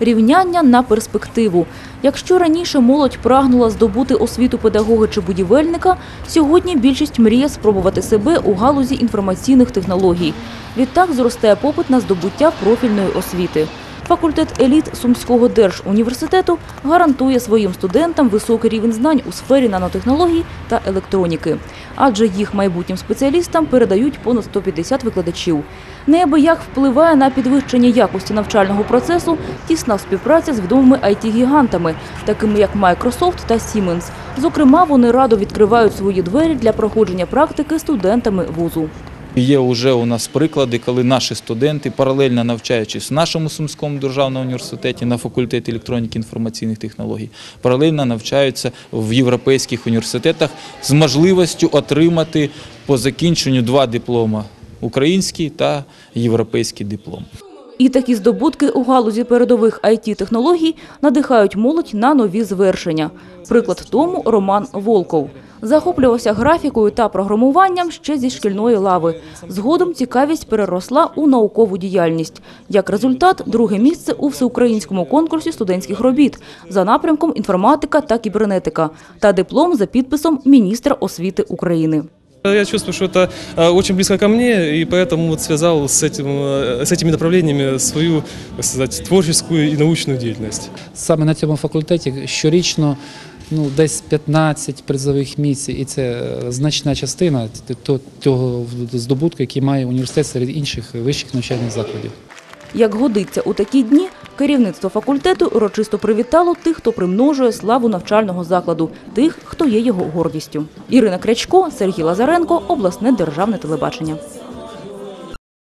Рівняння на перспективу. Якщо раніше молодь прагнула здобути освіту педагога чи будівельника, сьогодні більшість мріє спробувати себе у галузі інформаційних технологій. Відтак зростає попит на здобуття профільної освіти. Факультет еліт Сумського держуніверситету гарантує своїм студентам високий рівень знань у сфері нанотехнологій та електроніки, адже їх майбутнім спеціалістам передають понад 150 викладачів. Неабияк впливає на підвищення якості навчального процесу тісна співпраця з відомими IT-гігантами, такими як Microsoft та Siemens. Зокрема, вони радо відкривають свої двері для проходження практики студентами вузу. Є вже у нас приклади, коли наші студенти, паралельно навчаючись в нашому Сумському державному університеті на факультеті електроніки і інформаційних технологій, паралельно навчаються в європейських університетах з можливістю отримати по закінченню два диплома український та європейський диплом. І такі здобутки у галузі передових IT-технологій надихають молодь на нові звершення. Приклад тому Роман Волков. Захоплювався графікою та програмуванням ще зі шкільної лави. Згодом цікавість переросла у наукову діяльність. Як результат, друге місце у всеукраїнському конкурсі студентських робіт за напрямком інформатика та кібернетика та диплом за підписом міністра освіти України. Я чувствую, что это э, очень близко ко мне, и поэтому вот связал с, этим, э, с этими направлениями свою, так сказать, творческую и научную деятельность. Саме на цьому факультеті щорічно ну, десь 15 призових місць, і це е, значна частина того здобутку, який має університет серед інших вищих навчальних закладів. Як годиться у такі дні, керівництво факультету урочисто привітало тих, хто примножує славу навчального закладу, тих, хто є його гордістю. Ірина Крячко, Сергій Лазаренко, обласне державне телебачення.